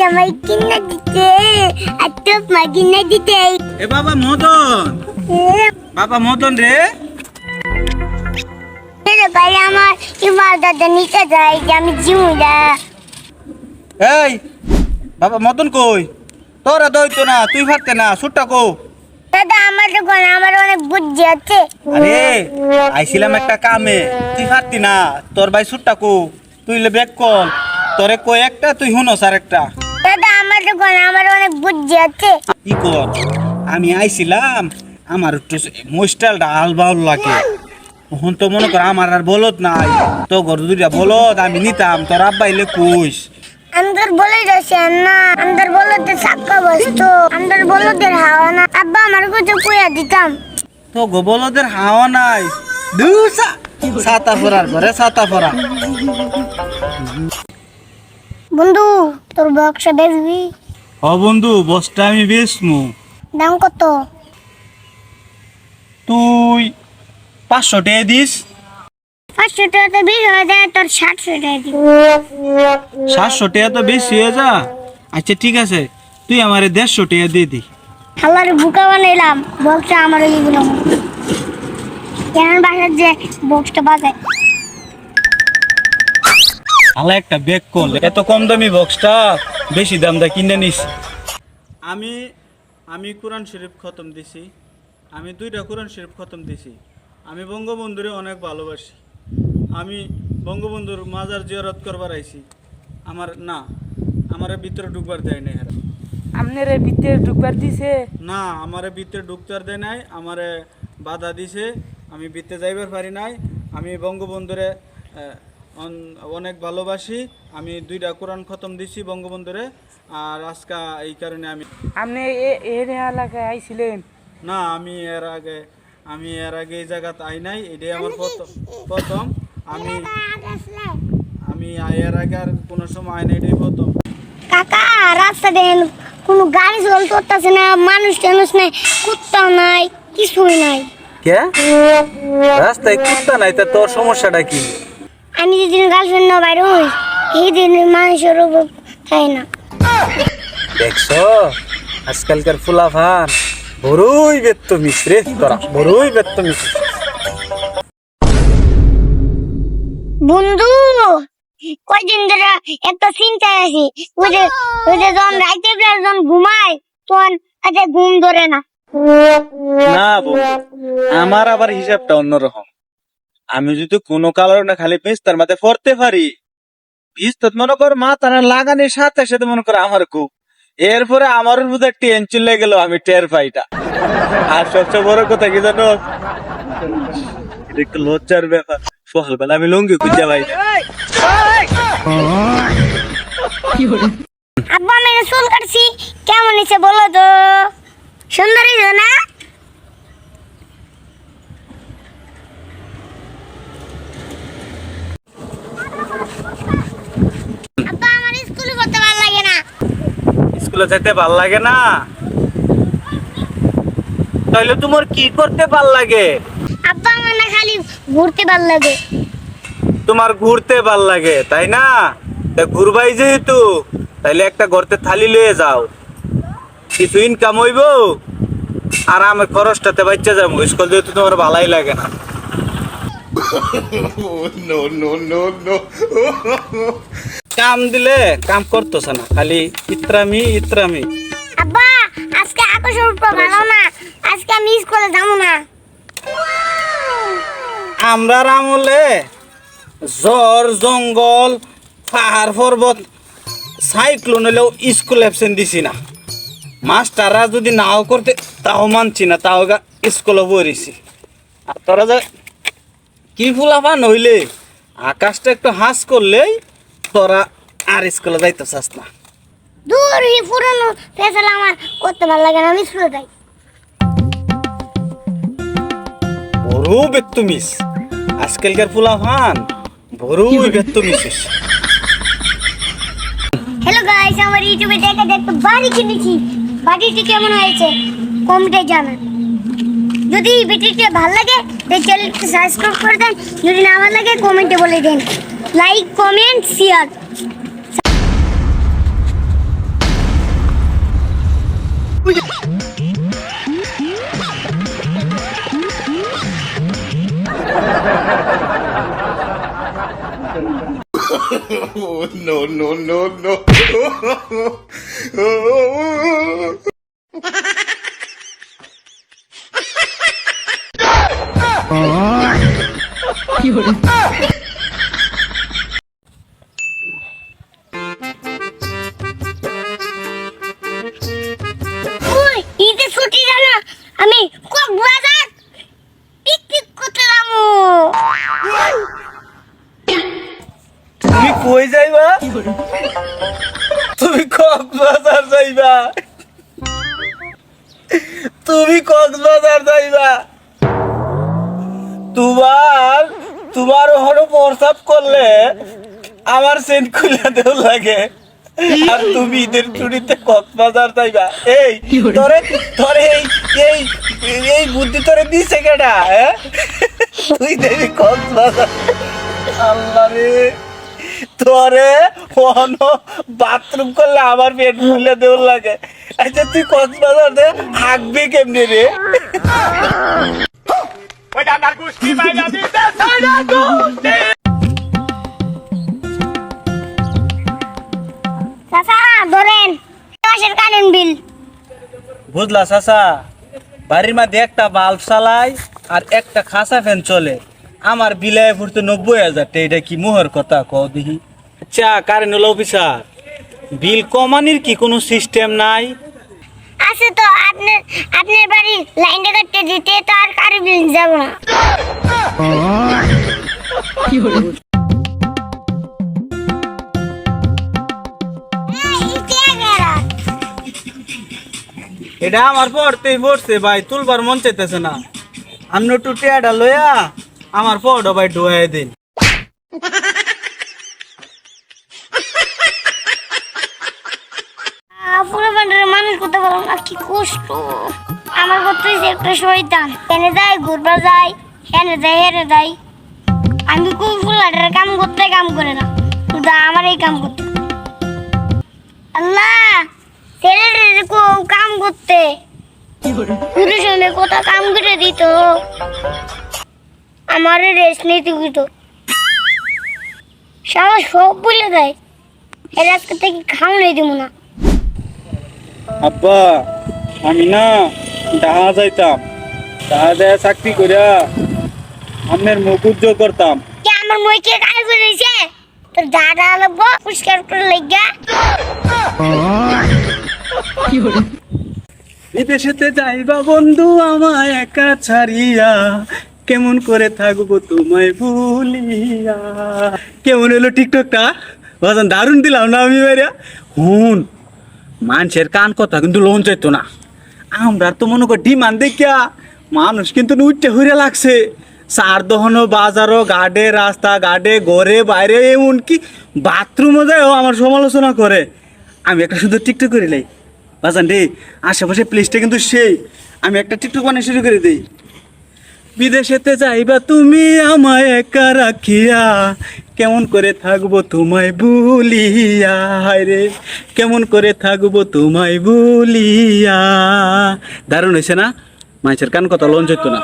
জামাই কিনে দিতে আর তোর মা কিনে দিতে। এ বাবা মদন। বাবা মদন রে। ভাই আমার যায় আমি জিমুদা এই বাবা মদন কই? তোরা দইতো না তুই পারতে না সুট্টা কো। দাদা আমার দোকান আমার অনেক বুদ্ধি আছে। আরে আইছিলাম একটা কামে। তুই পারতি না তোর ভাই সুট্টা কো। তুই লে ব্যাক কল তোরে কই একটা তুই হুনস আর একটা দাদা আমার দোকান আমার অনেক বুদ্ধি আছে। কি কর? আমি আইছিলাম আমার একটু মোস্টালটা আলবাউল লাগে। তখন তো মনে কর আমার আর বলত নাই। তো ঘর দুইটা বলত আমি নিতাম। তোর আব্বা এলে কুইস। আন্দর বলে যাচ্ছেন না আন্দর বলতে সাক্কা বসতো। আন্দর বলদের হাওয়া না। আব্বা আমার কাছে কুয়া দিতাম। তো গো বলদের হাওয়া নাই। দুসা সাতা ফোরার পরে সাতা ফোরা বন্ধু তোর বক্সা দেখবি ও বন্ধু বসটা আমি বেসমু দাম কত? তুই পাঁচশো টাকা দিস। পাঁচশো টাকাতে বিশ হয়ে যায় তোর ষাটশো টাকা দিব। সাতশো টাকা তো বেশি হয়ে যা। আচ্ছা ঠিক আছে তুই আমার দেড়শো টাকা দিয়ে দি। খালার বুকা বানাইলাম বক্সটা আমার কেন বাসার যে বক্সটা বাজায়? আলা একটা ব্যাগ কল এত কম দামি বক্সটা বেশি দাম দা কিনে নিস। আমি আমি কোরআন শরীফ খতম দিছি। আমি দুইটা কোরআন শরীফ খতম দিছি। আমি বঙ্গবন্ধুরে অনেক ভালোবাসি। আমি বঙ্গবন্ধুর মাজার জিয়ারত করবার আইছি। আমার না আমার ভিতরে ঢুকবার দেয় নাই হারা আপনার ভিতরে ঢুকবার দিছে? না আমারে ভিতরে ঢুকতে আর দেয় নাই আমারে বাধা দিছে। আমি ভিতরে যাইবার পারি নাই। আমি বঙ্গবন্ধুরে অনেক ভালোবাসি। আমি দুইটা কোরআন খতম দিছি বঙ্গবন্ধুরে আর আজকা এই কারণে আমি আপনি এর এলাকায় আইছিলেন? না আমি এর আগে আমি এর আগে এই জায়গাতে আই নাই এটাই আমার প্রথম প্রথম। আমি আমি এর আগে আর কোনো সময় আই নাই এটাই প্রথম। কাকা রাস্তা দেন কোনো গাড়ি চলতেছে না মানুষ টানুষ নাই কুত্তাও নাই কিছুই নাই। কে? রাস্তায় কুত্তা নাই তা তোর সমস্যাটা কি? আমি যেদিন গার্লফ্রেন্ড না বাইরে হই সেই দিন মানুষের উপর খাই না। দেখছ? আজকালকার ফুলাফান। বড়ই বেত্ত মিশ্রে তোরা বড়ই বেত্ত মিশ্রে বন্ধু কয়দিন ধরে একটা চিন্তায় আছি ওই যে ওই যে যখন রাইতে বেলা যখন ঘুমায় তখন আচ্ছা ঘুম ধরে না। না আমার আবার হিসাবটা অন্যরকম। আমি যদি কোনো কারণে খালি বিস্তার মাথায় পড়তে পারি। বিস্তার মনে কর মা তারা লাগানোর সাথে সাথে মনে কর আমার খুব। এরপরে আমার বোধহয় টেনশন লেগে গেল, আমি টের পাইটা। আর সবচেয়ে বড় কথা কি জানো? একটু লজ্জার ব্যাপার। সকালবেলা আমি লঙ্গি খুঁজে আব্বা চুল কাটছি। কেমন হয়েছে বলো তো হয়েছে না আব্বা আমার স্কুলে করতে ভালো লাগে না স্কুলে যেতে ভালো লাগে না? তাহলে তোমার কি করতে ভালো লাগে? আব্বা আমার না খালি ঘুরতে ভালো লাগে। তোমার ঘুরতে ভালো লাগে তাই না? তা ঘুরবাই যেহেতু তাইলে একটা গর্তে থালি লয়ে যাও। কিছু ইনকাম হইব? আর আমার খরচটাতে বাচ্চা যাব। স্কুল যেহেতু তোমার ভালাই লাগে না। কাম দিলে কাম করতেছ না খালি ইত্রামি ইত্রামি। আব্বা আজকে আকাশ ভালো না আজকে আমি স্কুলে যাব না। আমরা আমলে জ্বর জঙ্গল পাহাড় পর্বত সাইক্লোন হলেও স্কুল অ্যাবসেন্ট দিছি না। মাস্টাররা যদি নাও করতে তাও মানছি না তাও গা স্কুলে পড়েছি। আর তোরা যে কি ফুলাফান হইলে? আকাশটা একটু হাস করলেই তোরা আর স্কুলে যাইতে চাস না। দূর হি পুরনো ফেসাল আমার করতে ভালো লাগে না আমি স্কুলে যাই। বড় বেত্তমিস আজকালকার বড় বেত্তমিস হ্যালো গাইস আমার ইউটিউবে দেখে দেখতে বাড়ি কিনেছি বাড়িটি কেমন হয়েছে কমেন্টে জানান। যদি এই ভিডিওটি ভালো লাগে তাহলে চ্যানেলটি সাবস্ক্রাইব করে দেন। যদি না ভালো লাগে কমেন্টে বলে দেন। like comment share. Oh, no no no no. Oh, oh, oh. তুমি কক্সবাজার যাইবা। তোমার তোমার হলো প্রস্তাব করলে আমার সেন্ট খুলে দেও লাগে। আর তুমি ঈদের ছুটিতে কক্সবাজার যাইবা। এই, তোরে তোরে এই এই এই বুদ্ধি তোরে দিছে কেডা হ্যাঁ? তুই দেবি কক্সবাজার। আল্লাহ রে। তোরে কোনো বাথরুম করলে আমার পেট ফুলে দেওয়ার লাগে। আচ্ছা তুই কক্সবাজার দে হাঁকবি কেমনি রে? চাচা ধরেন মাসের কারেন্ট বিল? বুঝলা চাচা বাড়ির মধ্যে একটা বাল্ব চালাই আর একটা খাসা ফ্যান চলে। আমার বিলায় ভরতে নব্বই হাজার এটা কি মোহর কথা? কও দেখি। আচ্ছা কারেন্ট হলো অফিসার বিল কমানির কি কোনো সিস্টেম নাই? আছে তো আপনার আপনার বাড়ি লাইনটা কাটতে দিতে তো আর কারেন্ট বিল যাব না। এটা আমার পড়তেই পড়ছে ভাই তুলবার মন চাইতেছে না। আমি একটু টেয়াটা লইয়া আমার পড়ো ভাই ডোয়াই দিন। বান্ডারের মানুষ করতে না, কি কষ্ট। আমার করতে এনে যায় যায়, হেনে যায় যায় আমি কাম করতে কাম করে না আমার এই কাম করতে। আল্লাহ কাম করতে। কাম করে দিত? আমার রেস্ট নিতে দিত সারা সব বলে দেয়। এর আজকে থেকে খাওয়াই দিব না। আব্বা আমি না ডাহা যাইতাম। ডাহা যায় চাকরি করিয়া আমের মুখ উজ্জ্বল করতাম। কে আমার মুখে কাজ করেছে? তো দাদা লাগবো পরিষ্কার করে লেগা। বিদেশেতে যাইবা বন্ধু আমায় একা ছাড়িয়া। কেমন করে থাকব তোমায় ভুলিয়া? কেমন হলো টিকটকটা? বাজান দারুণ দিলাম না আমি বেরিয়া হুন, মানুষের কান কথা কিন্তু লোন চাইতো না। আমরা তো মনে করি ডিমান্ড দেখিয়া মানুষ কিন্তু উঠতে হইরে লাগছে। সার দহনো বাজারও গাডে রাস্তা গাডে ঘরে, বাইরে, এমনকি বাথরুমও যায়ও আমার সমালোচনা করে। আমি একটা সুন্দর টিকটক করি লাই বাজান রে, আশেপাশে প্লেসটা কিন্তু সেই। আমি একটা টিকটক বানিয়ে শুরু করে দিই। বিদেশেতে যাইবা তুমি আমায় একা রাখিয়া। কেমন করে থাকব তোমায় বুলিয়া রে কেমন করে থাকব তোমায় বুলিয়া দারুণ হয়েছে না? মানুষের কান কথা লঞ্চ হইতো না।